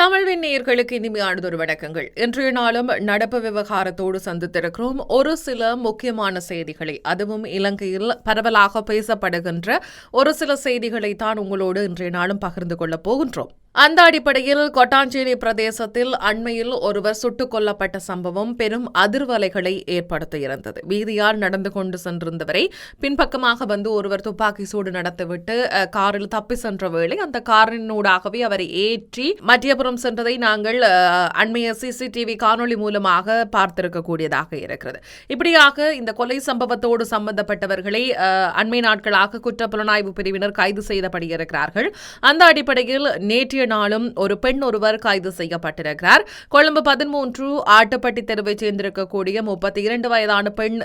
தமிழ்வின் நேயர்களுக்கு இனிமையானதொரு வணக்கங்கள். இன்றைய நாளும் நடப்பு விவகாரத்தோடு சந்தித்திருக்கிறோம் ஒரு சில முக்கியமான செய்திகளை அதுவும் இலங்கையில் பரவலாக பேசப்படுகின்ற ஒரு சில செய்திகளை தான் உங்களோடு இன்றைய நாளும் பகிர்ந்து கொள்ளப் போகின்றோம். அந்த அடிப்படையில் கொட்டாஞ்சேரி பிரதேசத்தில் அண்மையில் ஒருவர் சுட்டுக் கொல்லப்பட்ட சம்பவம் பெரும் அதிர்வலைகளை ஏற்படுத்தியிருந்தது. வீதியால் நடந்து கொண்டு சென்றிருந்தவரை பின்பக்கமாக வந்து ஒருவர் துப்பாக்கி சூடு நடத்திவிட்டு காரில் தப்பி சென்ற வேளை அந்த காரினூடாகவே அவரை ஏற்றி மத்தியபுரம் சென்றதை நாங்கள் அண்மைய சிசிடிவி காணொளி மூலமாக பார்த்திருக்கக்கூடியதாக இருக்கிறது. இப்படியாக இந்த கொலை சம்பவத்தோடு சம்பந்தப்பட்டவர்களை அண்மை நாட்களாக குற்றப்புலனாய்வு பிரிவினர் கைது செய்தபடி இருக்கிறார்கள். அந்த அடிப்படையில் நேற்று நேற்றைய நாளும் ஒரு பெண் ஒருவர் கைது செய்யப்பட்டிருக்கிறார். கொழும்பு பதிமூன்று ஆட்டுப்பட்டி தெருவைச் சேர்ந்திருக்கக்கூடிய முப்பத்தி இரண்டு வயதான பெண்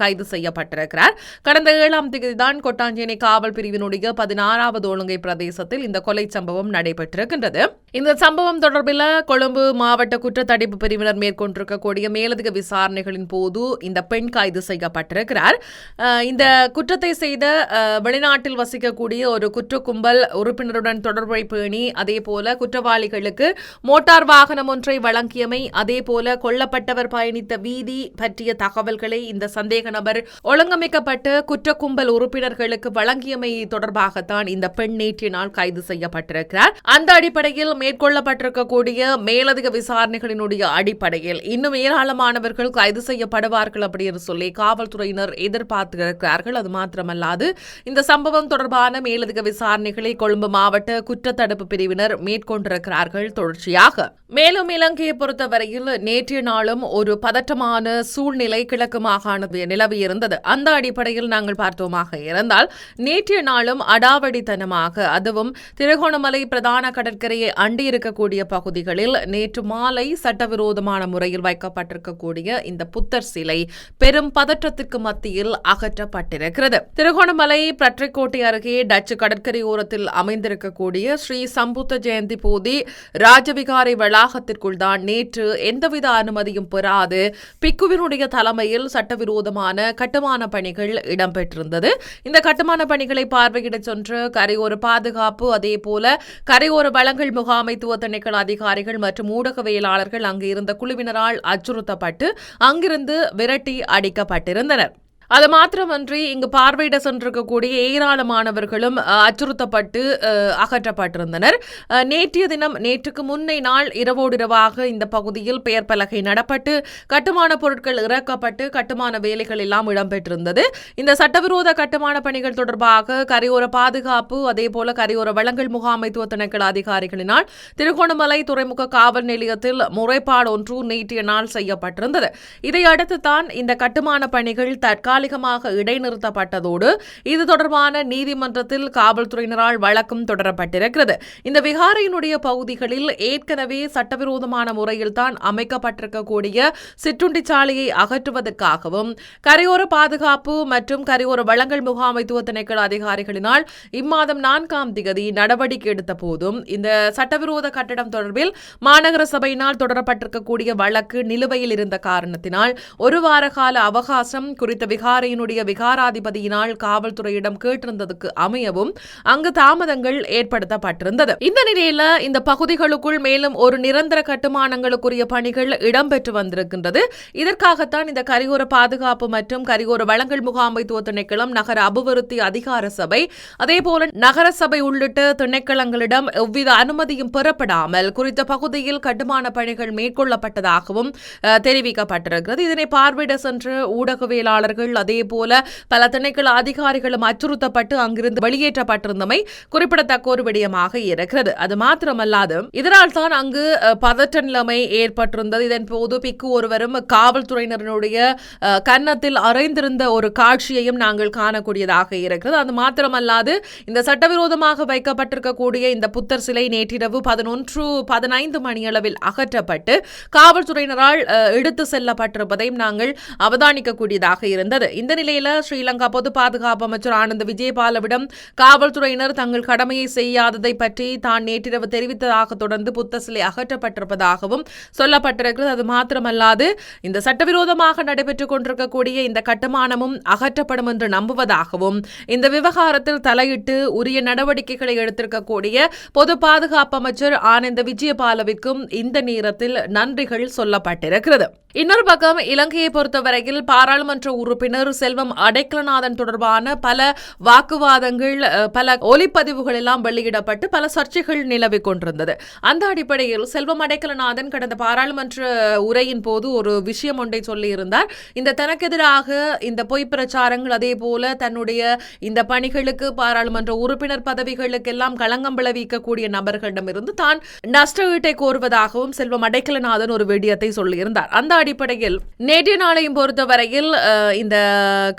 கைது செய்யப்பட்டிருக்கிறார். கடந்த ஏழாம் தேதிதான் கொட்டாஞ்சேனை காவல் பிரிவினுடைய பதினாறாவது ஒழுங்கை பிரதேசத்தில் இந்த கொலை சம்பவம் நடைபெற்றிருக்கின்றது. இந்த சம்பவம் தொடர்பில் கொழும்பு மாவட்ட குற்றத்தடுப்பு பிரிவினர் மேற்கொண்டிருக்கக்கூடிய மேலதிக விசாரணைகளின் போது இந்த பெண் கைது செய்யப்பட்டிருக்கிறார். இந்த குற்றத்தை செய்த வெளிநாட்டில் வசிக்கக்கூடிய ஒரு குற்ற கும்பல் உறுப்பினருடன் தொடர்பை பேணி அதே அதேபோல குற்றவாளிகளுக்கு மோட்டார் வாகனம் ஒன்றை வழங்கியமை அதேபோல கொல்லப்பட்டவர் பயணித்த வீதி பற்றிய தகவல்களை இந்த சந்தேக நபர் ஒழுங்கமைக்கப்பட்ட குற்ற கும்பல் உறுப்பினர்களுக்கு வழங்கியமை தொடர்பாகத்தான் இந்த பெண் நேற்றைய நாள் கைது செய்யப்பட்டிருக்கிறார். அந்த அடிப்படையில் மேற்கொள்ளப்பட்டிருக்கக்கூடிய மேலதிக விசாரணைகளினுடைய அடிப்படையில் இன்னும் ஏராளமானவர்கள் கைது செய்யப்படுவார்கள் அப்படின்னு சொல்லி காவல்துறையினர் எதிர்பார்த்து இருக்கிறார்கள் அது மாத்திரமல்லாது இந்த சம்பவம் தொடர்பான மேலதிக விசாரணைகளை கொழும்பு மாவட்ட குற்றத்தடுப்பு பிரிவினர் மேற்கொண்டிருக்கிறார்கள் தொடர்ச்சியாக. மேலும் இலங்கையை பொறுத்தவரையில் நேற்றைய நாளும் ஒரு பதற்றமான சூழ்நிலை கிழக்கு மாகாணத்தில் நிலவியிருந்தது. அந்த அடிப்படையில் நாங்கள் பார்த்தோமாக இருந்தால் நேற்றைய நாளும் அடாவடித்தனமாக அதுவும் திருகோணமலை பிரதான கடற்கரையை அண்டி இருக்கக்கூடிய பகுதிகளில் நேற்று மாலை சட்டவிரோதமான முறையில் வைக்கப்பட்டிருக்கக்கூடிய இந்த புத்தர் சிலை பெரும் பதற்றத்திற்கு மத்தியில் அகற்றப்பட்டிருக்கிறது. திருகோணமலை பற்றிக்கோட்டை அருகே டச்சு கடற்கரை ஓரத்தில் அமைந்திருக்கக்கூடிய ஸ்ரீ சம்புத்த ஜெயந்தி போதி ராஜவிகாரை வளாகத்திற்குள் தான் நேற்று எந்தவித அனுமதியும் பெறாது. பிக்குவினுடைய தலைமையில் சட்டவிரோதமான கட்டுமான பணிகள் இடம்பெற்றிருந்தது. இந்த கட்டுமான பணிகளை பார்வையிட சென்ற கரையோர பாதுகாப்பு அதே போல கரையோர வளங்கள் முகாமைத்துவ திணைக்கள அதிகாரிகள் மற்றும் ஊடகவியலாளர்கள் அங்கு இருந்த குழுவினரால் அச்சுறுத்தப்பட்டு அங்கிருந்து விரட்டி அடிக்கப்பட்டிருந்தனர். அது மாத்திரமன்றி இங்கு பார்வையிட சென்றிருக்கக்கூடிய ஏராளமானவர்களும் அச்சுறுத்தப்பட்டு அகற்றப்பட்டிருந்தனர். நேற்றைய தினம் நேற்றுக்கு முன்னை நாள் இரவோடிரவாக இந்த பகுதியில் பெயர் பலகை நடப்பட்டு கட்டுமான பொருட்கள் இறக்கப்பட்டு கட்டுமான வேலைகள் எல்லாம் இடம்பெற்றிருந்தது. இந்த சட்டவிரோத கட்டுமான பணிகள் தொடர்பாக கரையோர பாதுகாப்பு அதே போல கரையோர வளங்கள் முகாமைத்துவ திணைக்கள அதிகாரிகளினால் திருகோணமலை துறைமுக காவல் நிலையத்தில் முறைப்பாடு ஒன்று நேற்றைய நாள் செய்யப்பட்டிருந்தது. இதையடுத்து தான் இந்த கட்டுமான பணிகள் தற்கால தற்காலிகமாக இடைநிறுத்தப்பட்டதோடு இது தொடர்பான நீதிமன்றத்தில் காவல்துறையினரால் வழக்கும் தொடரப்பட்டிருக்கிறது. இந்த விகாரையினுடைய பகுதிகளில் ஏற்கனவே சட்டவிரோதமான முறையில் தான் அமைக்கப்பட்டிருக்கக்கூடிய சிற்றுண்டி சாலையை அகற்றுவதற்காகவும் கரையோர பாதுகாப்பு மற்றும் கரையோர வளங்கள் முகாமைத்துவ திணைக்கள அதிகாரிகளினால் இம்மாதம் நான்காம் திகதி நடவடிக்கை எடுத்த போதும் இந்த சட்டவிரோத கட்டடம் தொடர்பில் மாநகர சபையினால் தொடரப்பட்டிருக்கக்கூடிய வழக்கு நிலுவையில் இருந்த காரணத்தினால் ஒரு வார கால அவகாசம் குறித்த விகாரையினுடைய விகாராதிபதியினால் காவல்துறையிடம் கேட்டிருந்ததுக்கு அமையவும் அங்கு தாமதங்கள் ஏற்படுத்தப்பட்டிருந்தது. இந்த நிலையில இந்த பகுதிகளுக்குள் மேலும் ஒரு நிரந்தர கட்டுமானங்களுக்குரிய பணிகள் இடம்பெற்று வந்திருக்கின்றது. இதற்காகத்தான் இந்த கரையோர பாதுகாப்பு மற்றும் கரையோர வளங்கள் முகாமைத்துவ திணைக்களம் நகர அபிவிருத்தி அதிகார சபை அதேபோல நகர சபை உள்ளிட்ட திணைக்களங்களிடம் எவ்வித அனுமதியும் பெறப்படாமல் குறித்த பகுதியில் கட்டுமான பணிகள் மேற்கொள்ளப்பட்டதாகவும் தெரிவிக்கப்பட்டிருக்கிறது. இதனை பார்வையிட சென்ற ஊடகவியலாளர்கள் அதே போல பல திணைக்கள அதிகாரிகளும் அச்சுறுத்தப்பட்டு அங்கிருந்து வெளியேற்றப்பட்டிருந்தமை குறிப்பிடத்தக்க ஒரு விடயமாக இருக்கிறது. அது மாத்திரமல்லாது இதனால் தான் அங்கு பதற்ற நிலைமை ஏற்பட்டிருந்தது. இதன் போது பிக்கு ஒருவரும் காவல்துறையினருடைய கன்னத்தில் அறைந்திருந்த ஒரு காட்சியையும் நாங்கள் காணக்கூடியதாக இருக்கிறது. அது மாத்திரமல்லாது இந்த சட்டவிரோதமாக வைக்கப்பட்டிருக்கக்கூடிய இந்த புத்தர் சிலை நேற்றிரவு பதினொன்று பதினைந்து மணியளவில் அகற்றப்பட்டு காவல்துறையினரால் அஹ், எடுத்து செல்லப்பட்டிருப்பதையும் நாங்கள் அவதானிக்கக்கூடியதாக இருந்தது. இந்த நிலையில ஸ்ரீலங்கா பொது பாதுகாப்பு அமைச்சர் ஆனந்த் விஜயபாலவிடம் காவல்துறையினர் தங்கள் கடமையை செய்யாததை பற்றி தான் நேற்றிரவு தெரிவித்ததாக தொடர்ந்து புத்த சிலை அகற்றப்பட்டிருப்பதாகவும் சொல்லப்பட்டிருக்கிறது. அது மாத்திரமல்லாது இந்த சட்டவிரோதமாக நடைபெற்றுக் கொண்டிருக்கக்கூடிய இந்த கட்டுமானமும் அகற்றப்படும் என்று நம்புவதாகவும் இந்த விவகாரத்தில் தலையிட்டு உரிய நடவடிக்கைகளை எடுத்திருக்கக்கூடிய பொது பாதுகாப்பு அமைச்சர் ஆனந்த விஜயபாலவிற்கும் இந்த நேரத்தில் நன்றிகள் சொல்லப்பட்டிருக்கிறது. இன்னொரு பக்கம் இலங்கையை பொறுத்தவரையில் பாராளுமன்ற உறுப்பினர் செல்வம் அடைக்கலநாதன் தொடர்பான பல வாக்குவாதங்கள் பல ஒலிப்பதிவுகள் எல்லாம் வெளியிடப்பட்டு பல சர்ச்சைகள் நிலவிக் கொண்டிருந்தது. அந்த அடிப்படையில் செல்வம் அடைக்கலநாதன் கடந்த பாராளுமன்ற உரையின் போது ஒரு விஷயம் ஒன்றை சொல்லியிருந்தார். இந்த தனக்கெதிராக இந்த பொய் பிரச்சாரங்கள் அதே போல தன்னுடைய இந்த பணிகளுக்கு பாராளுமன்ற உறுப்பினர் பதவிகளுக்கெல்லாம் களங்கம் விளைவிக்கக்கூடிய நபர்களிடமிருந்து தான் நஷ்ட ஈட்டை கோருவதாகவும் செல்வம் அடைக்கலநாதன் ஒரு விடயத்தை சொல்லியிருந்தார். அந்த அடிப்படையில் நேற்றைய நாளையும் பொறுத்தவரையில் இந்த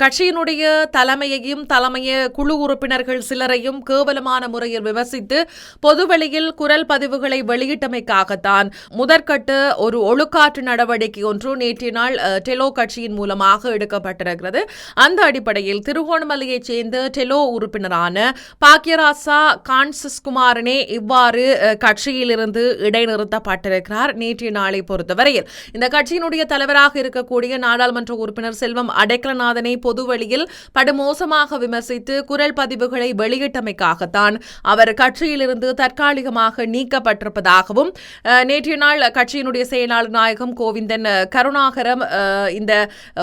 கட்சியினுடைய தலைமையையும் தலைமைய குழு உறுப்பினர்கள் சிலரையும் கேவலமான முறையில் விமர்சித்து பொதுவெளியில் குரல் பதிவுகளை வெளியிட்டமைக்காகத்தான் முதற்கட்டு ஒரு ஒழுக்காற்று நடவடிக்கை ஒன்று நேற்றைய நாள் டெலோ கட்சியின் மூலமாக எடுக்கப்பட்டிருக்கிறது. அந்த அடிப்படையில் திருகோணமலையைச் சேர்ந்த டெலோ உறுப்பினரான பாக்கியராசா கான்சஸ் குமாரனே இவ்வாறு கட்சியிலிருந்து இடைநிறுத்தப்பட்டிருக்கிறார் நேற்றைய நாளை பொறுத்தவரையில். இந்த கட்சியினுடைய தலைவராக இருக்கக்கூடிய நாடாளுமன்ற உறுப்பினர் செல்வம் அடைக்கலநாதனை பொதுவெளியில் படுமோசமாக விமர்சித்து குரல் பதிவுகளை வெளியிட்டமைக்காகத்தான் அவர் கட்சியிலிருந்து தற்காலிகமாக நீக்கப்பட்டிருப்பதாகவும் நேற்றைய நாள் கட்சியினுடைய செயலாளர் நாயகம் கோவிந்தன் கருணாகரம் இந்த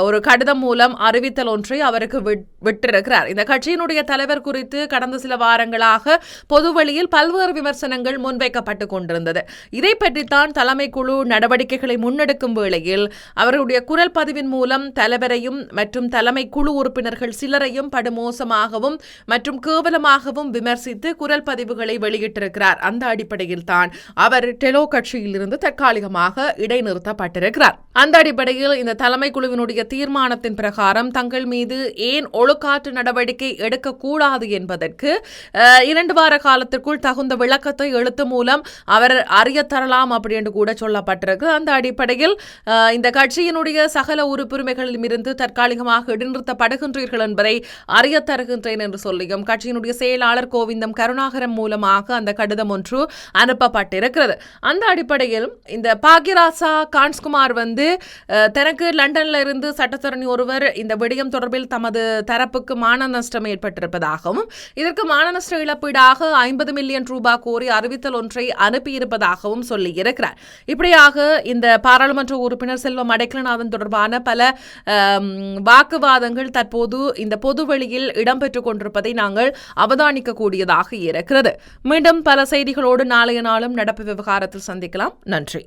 ஒரு கடிதம் மூலம் அறிவித்தல் ஒன்றை அவருக்கு விட்டிருக்கிறார். இந்த கட்சியினுடைய தலைவர் குறித்து கடந்த சில வாரங்களாக பொதுவெளியில் பல்வேறு விமர்சனங்கள் முன்வைக்கப்பட்டுக் கொண்டிருந்தது. இதை பற்றித்தான் தலைமை குழு நடவடிக்கைகளை முன்னெடுக்கும் வேளையில் அவருடைய குரல் பதிவின் மூலம் தலைவரையும் மற்றும் மற்றும் தலைமை குழு உறுப்பினர்கள் சிலரையும் படுமோசமாகவும் மற்றும் கேவலமாகவும் விமர்சித்து குரல் பதிவுகளை வெளியிட்டிருக்கிறார். அந்த அடிப்படையில் தான் அவர் டெலோ கட்சியில் இருந்து தற்காலிகமாக இடைநிறுத்தப்பட்டிருக்கிறார். அந்த அடிப்படையில் இந்த தலைமை குழுவினுடைய தீர்மானத்தின் பிரகாரம் தங்கள் மீது ஏன் ஒழுக்காற்று நடவடிக்கை எடுக்கக்கூடாது என்பதற்கு இரண்டு வார காலத்திற்குள் தகுந்த விளக்கத்தை எழுத்து மூலம் அவர் அறிய தரலாம் அப்படின்னு கூட சொல்லப்பட்டிருக்கு. அந்த அடிப்படையில் இந்த கட்சியினுடைய சகல உறுப்புரிமைகளிலும் இருந்து தற்காலிகமாக இடைநிறுத்தப்படுகின்றீர்கள் என்பதை அறிய தருகின்றேன் என்று சொல்லியும் கட்சியினுடைய செயலாளர் கோவிந்தம் கருணாகரம் மூலமாக அந்த கடிதம் ஒன்று அனுப்பப்பட்டிருக்கிறது. அந்த அடிப்படையில் இந்த பாக்யராசா கான்ஸ்குமார் வந்து தனக்கு லண்டன்ல இருந்து சட்டத்தரணி ஒருவர் இந்த விடயம் தொடர்பில் தமது தரப்புக்கு மான நஷ்டம் ஏற்பட்டிருப்பதாகவும் இதற்கு மான நஷ்ட இழப்பீடாக ஐம்பது மில்லியன் ரூபாய் கோரி அறிவித்தல் ஒன்றை அனுப்பியிருப்பதாகவும் சொல்லியிருக்கிறார். இப்படியாக இந்த பாராளுமன்ற உறுப்பினர் செல்வம் அடைக்கலநாதன் தொடர்பான பல வாக்குவாதங்கள் தற்போது இந்த பொதுவெளியில் இடம்பெற்றுக் கொண்டிருப்பதை நாங்கள் அவதானிக்கக்கூடியதாக இருக்கிறது. மீண்டும் பல செய்திகளோடு நாளைய நாளும் நடப்பு விவகாரத்தில் சந்திக்கலாம். நன்றி.